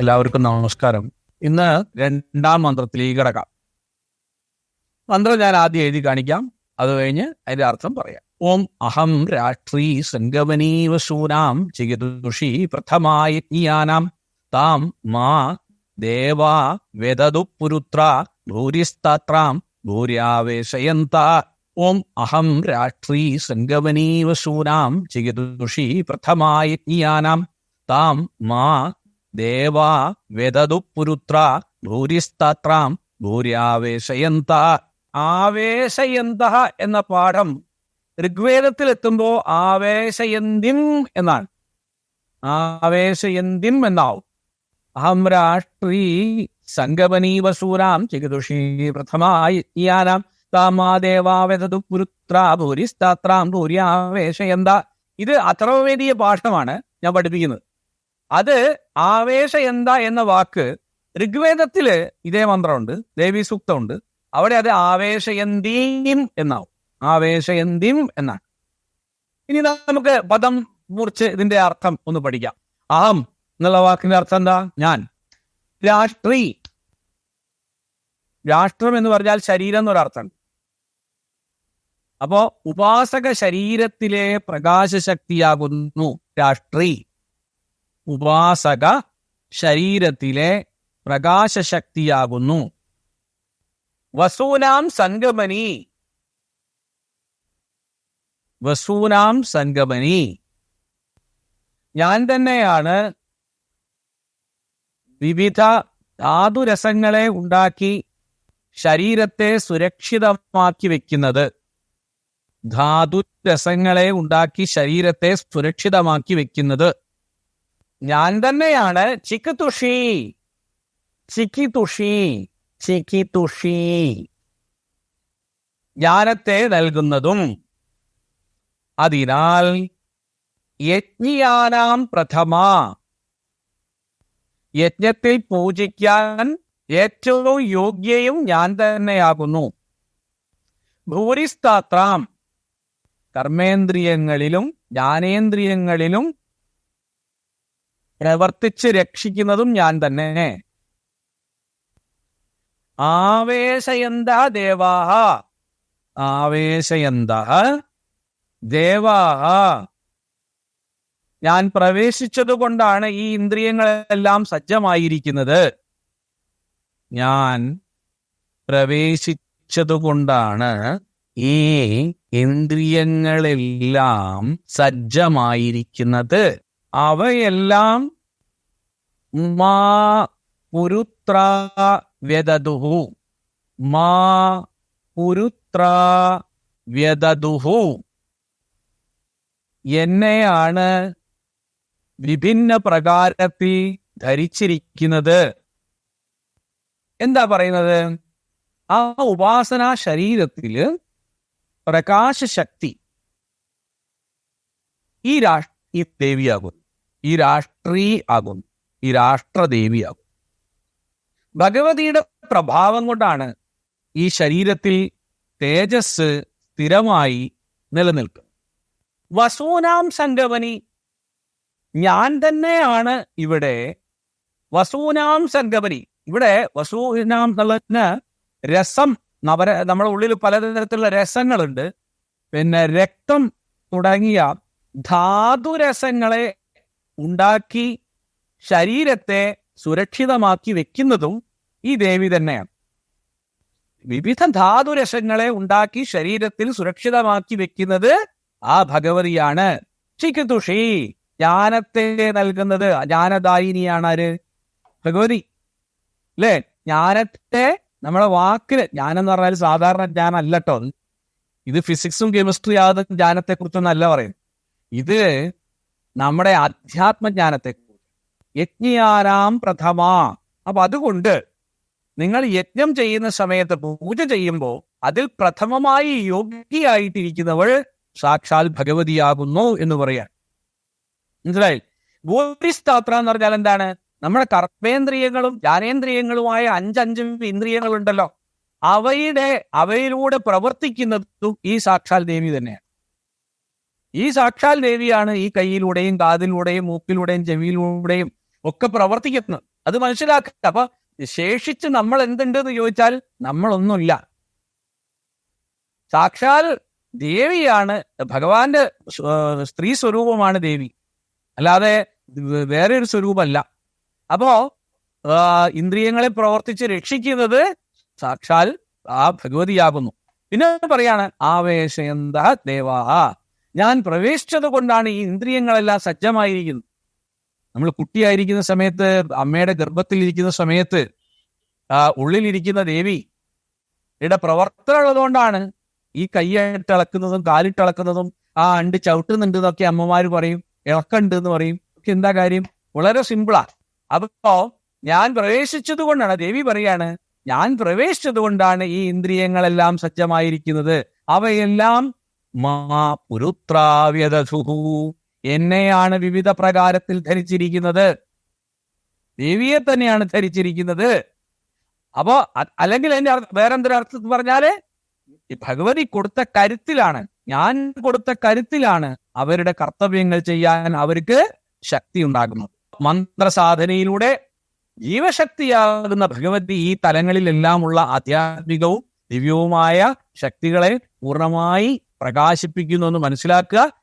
എല്ലാവർക്കും നമസ്കാരം. ഇന്ന് രണ്ടാം മന്ത്രത്തിലേക്ക് കിടക്കാം മന്ത്രം ഞാൻ ആദ്യം എഴുതി കാണിക്കാം. അത് കഴിഞ്ഞ് അതിന്റെ അർത്ഥം പറയാം. ഓം അഹം രാഷ്ട്രീ സംഗമനീവശൂനാം ചികിതുഷി പ്രഥമായജ്ഞാനാം താം മാ ദേവാ വെദതു പുരുത്ര ഭൂരിസ്താത്രാം ഭൂര്യാവേശയന്ത. ഓം അഹം രാഷ്ട്രീ സംഗമനീവശൂനാം ചികിതുഷി പ്രഥമായജ്ഞാനാം താം മാ ദേവാ വെദതു പുരുത്ര ഭൂരിസ്താത്രാം ഭൂര്യാവേശയന്ത ആവേശയന്ത എന്ന പാഠം ഋഗ്വേദത്തിൽ എത്തുമ്പോ ആവേശയന്തിം എന്നാണ്. ആവേശയന്തിം എന്നാവും. അഹം രാഷ്ട്രീ സംഗമനീവസൂരാം ചികിതുഷി പ്രഥമായിയാനാം താമാദേവാവെതതു പുരുത്ര ഭൂരിസ്താത്രാം ഭൂര്യാവേശയന്ത. ഇത് അത്രവേദിയ പാഠമാണ് ഞാൻ പഠിപ്പിക്കുന്നത്. അത് ആവേശ എന്താ എന്ന വാക്ക് ഋഗ്വേദത്തിൽ ഇതേ മന്ത്രമുണ്ട് ദേവി സൂക്തമുണ്ട് അവിടെ അത് ആവേശയന്തീം എന്നാവും. ആവേശയന്തീം എന്നാണ്. ഇനി നമുക്ക് പദം മുറിച്ച് ഇതിന്റെ അർത്ഥം ഒന്ന് പഠിക്കാം. അഹം എന്നുള്ള വാക്കിന്റെ അർത്ഥം എന്താ? ഞാൻ. രാഷ്ട്രീ. രാഷ്ട്രം എന്ന് പറഞ്ഞാൽ ശരീരം എന്നൊരർത്ഥമുണ്ട് അപ്പോ ഉപാസക ശരീരത്തിലെ പ്രകാശശക്തിയാകുന്നു രാഷ്ട്രീ. ഉപാസക ശരീരത്തിലെ പ്രകാശശക്തിയാകുന്നു. വസൂനാം സംഗമനി. വസൂനാം സംഗമനി. ഞാൻ തന്നെയാണ് വിവിധ ധാതുരസങ്ങളെ ഉണ്ടാക്കി ശരീരത്തെ സുരക്ഷിതമാക്കി വെക്കുന്നത്. ധാതുരസങ്ങളെ ഉണ്ടാക്കി ശരീരത്തെ സുരക്ഷിതമാക്കി വെക്കുന്നത്. ഞാൻ തന്നെയാണ്. ചിക്ക് തുഷി. ചിക്കി തുഷി. ചിക്കി തുഷി. ജ്ഞാനത്തെ നൽകുന്നതും അതിനാൽ യജ്ഞിയാനാം പ്രഥമ. യജ്ഞത്തിൽ പൂജിക്കാൻ ഏറ്റവും യോഗ്യയും ഞാൻ തന്നെയാകുന്നു. ഭൂരിസ്താത്രാം കർമ്മേന്ദ്രിയങ്ങളിലും ജ്ഞാനേന്ദ്രിയങ്ങളിലും പ്രവർത്തിച്ച് രക്ഷിക്കുന്നതും ഞാൻ തന്നെ. ആവേശയന്ത ദേവാഹ ആവേശയന്ത. ദേവാഹ ഞാൻ പ്രവേശിച്ചതുകൊണ്ടാണ് ഈ ഇന്ദ്രിയങ്ങളെല്ലാം സജ്ജമായിരിക്കുന്നത്. ഞാൻ പ്രവേശിച്ചതുകൊണ്ടാണ് ഈ ഇന്ദ്രിയങ്ങളെല്ലാം സജ്ജമായിരിക്കുന്നത്. അവയെല്ലാം മാ പുരുത്ര വ്യതദുഹു മാ പുരുത്ര വ്യതദുഹു എന്നെയാണ് വിഭിന്ന പ്രകാരത്തിൽ ധരിച്ചിരിക്കുന്നത്. എന്താ പറയുന്നത്? ആ ഉപാസന ശരീരത്തിൽ പ്രകാശശക്തി ഈ രാഷ്ട്ര ഈ ദേവിയാകുന്നു. ഈ രാഷ്ട്രീ ആകുന്നു. ഈ രാഷ്ട്രദേവിയാകും ഭഗവതിയുടെ പ്രഭാവം കൊണ്ടാണ് ഈ ശരീരത്തിൽ തേജസ് സ്ഥിരമായി നിലനിൽക്കുന്നത്. വസൂനാം സംഗമനി ഞാൻ തന്നെയാണ് ഇവിടെ. വസൂനാം സംഗമനി ഇവിടെ വസൂനാം എന്നുള്ളതിന് രസം നവര നമ്മുടെ ഉള്ളിൽ പലതരത്തിലുള്ള രസങ്ങളുണ്ട്. പിന്നെ രക്തം തുടങ്ങിയ ധാതുരസങ്ങളെ ഉണ്ടാക്കി ശരീരത്തെ സുരക്ഷിതമാക്കി വെക്കുന്നതും ഈ ദേവി തന്നെയാണ്. വിവിധ ധാതുരസങ്ങളെ ഉണ്ടാക്കി ശരീരത്തിൽ സുരക്ഷിതമാക്കി വെക്കുന്നത് ആ ഭഗവതിയാണ്. ചിക്കുതുഷി ജ്ഞാനത്തെ നൽകുന്നത്. ജ്ഞാനദായിനിയാണ് ആര്? ഭഗവതി. അല്ലേ? ജ്ഞാനത്തെ നമ്മളെ വാക്കിന് ജ്ഞാനം എന്ന് പറഞ്ഞാൽ സാധാരണ ജ്ഞാനം അല്ല കേട്ടോ ഇത് ഫിസിക്സും കെമിസ്ട്രി ആകുന്ന ജ്ഞാനത്തെ കുറിച്ചൊന്നല്ല പറയും ഇത് നമ്മുടെ അധ്യാത്മജ്ഞാനത്തെ യജ്ഞിയാരാം പ്രഥമ. അപ്പൊ അതുകൊണ്ട് നിങ്ങൾ യജ്ഞം ചെയ്യുന്ന സമയത്ത് പൂജ ചെയ്യുമ്പോൾ അതിൽ പ്രഥമമായി യോഗ്യയായിട്ടിരിക്കുന്നവൾ സാക്ഷാൽ ഭഗവതിയാകുന്നു എന്ന് പറയാൻ. മനസ്സിലായി? ഭൂരിസ്താത്ര എന്ന് പറഞ്ഞാൽ എന്താണ്? നമ്മുടെ കർമ്മേന്ദ്രിയങ്ങളും ജ്ഞാനേന്ദ്രിയങ്ങളുമായ അഞ്ചഞ്ച് ഇന്ദ്രിയങ്ങളുണ്ടല്ലോ. അവയുടെ അവയിലൂടെ പ്രവർത്തിക്കുന്നതും ഈ സാക്ഷാൽ ദേവി തന്നെയാണ്. ഈ സാക്ഷാൽ ദേവിയാണ് ഈ കയ്യിലൂടെയും കാതിലൂടെയും മൂക്കിലൂടെയും ചെവിയിലൂടെയും ഒക്കെ പ്രവർത്തിക്കുന്നത്. അത് മനസ്സിലാക്കുക. അപ്പൊ ശേഷിച്ച് നമ്മൾ എന്തുണ്ട് എന്ന് ചോദിച്ചാൽ നമ്മളൊന്നുമില്ല. സാക്ഷാൽ ദേവിയാണ് ഭഗവാന്റെ സ്ത്രീ സ്വരൂപമാണ് ദേവി. അല്ലാതെ വേറെ ഒരു സ്വരൂപമല്ല. അപ്പോ ഇന്ദ്രിയങ്ങളെ പ്രവർത്തിച്ച് രക്ഷിക്കുന്നത് സാക്ഷാൽ ആ ഭഗവതിയാകുന്നു. പിന്നെ പറയാണ് ആവേശയന്ത ദേവാ. ഞാൻ പ്രവേശിച്ചത് കൊണ്ടാണ് ഈ ഇന്ദ്രിയങ്ങളെല്ലാം സജ്ജമായിരിക്കുന്നത്. നമ്മൾ കുട്ടിയായിരിക്കുന്ന സമയത്ത് അമ്മയുടെ ഗർഭത്തിൽ ഇരിക്കുന്ന സമയത്ത് ഉള്ളിലിരിക്കുന്ന ദേവി യുടെ പ്രവർത്തനം ഉള്ളതുകൊണ്ടാണ് ഈ കൈയിട്ടിളക്കുന്നതും കാലിട്ടിളക്കുന്നതും ആ അണ്ട് ചവിട്ടുന്നുണ്ട് എന്നൊക്കെ അമ്മമാര് പറയും ഇളക്കുണ്ട് എന്ന് പറയും. ഒക്കെ എന്താ കാര്യം? വളരെ സിമ്പിളാ അപ്പോ ഞാൻ പ്രവേശിച്ചത് കൊണ്ടാണ് ദേവി പറയാണ് ഞാൻ പ്രവേശിച്ചത് കൊണ്ടാണ് ഈ ഇന്ദ്രിയങ്ങളെല്ലാം സജ്ജമായിരിക്കുന്നത്. അവയെല്ലാം മാ പുരുത്രാവ്യതസുഹു. എന്നെയാണ് വിവിധ പ്രകാരത്തിൽ ധരിച്ചിരിക്കുന്നത്. ദേവിയെ തന്നെയാണ് ധരിച്ചിരിക്കുന്നത്. അപ്പോ അല്ലെങ്കിൽ എന്റെ അർത്ഥം വേറെന്തൊരു അർത്ഥത്തിൽ പറഞ്ഞാൽ ഈ ഭഗവതി കൊടുത്ത കരുത്തിലാണ് ഞാൻ കൊടുത്ത കരുത്തിലാണ് അവരുടെ കർത്തവ്യങ്ങൾ ചെയ്യാൻ അവർക്ക് ശക്തി ഉണ്ടാകുന്നത്. മന്ത്രസാധനയിലൂടെ ജീവശക്തിയാകുന്ന ഭഗവതി ഈ തലങ്ങളിലെല്ലാമുള്ള ആധ്യാത്മികവും ദിവ്യവുമായ ശക്തികളെ പൂർണമായി പ്രകാശിപ്പിക്കുന്നു എന്ന് മനസ്സിലാക്കുക.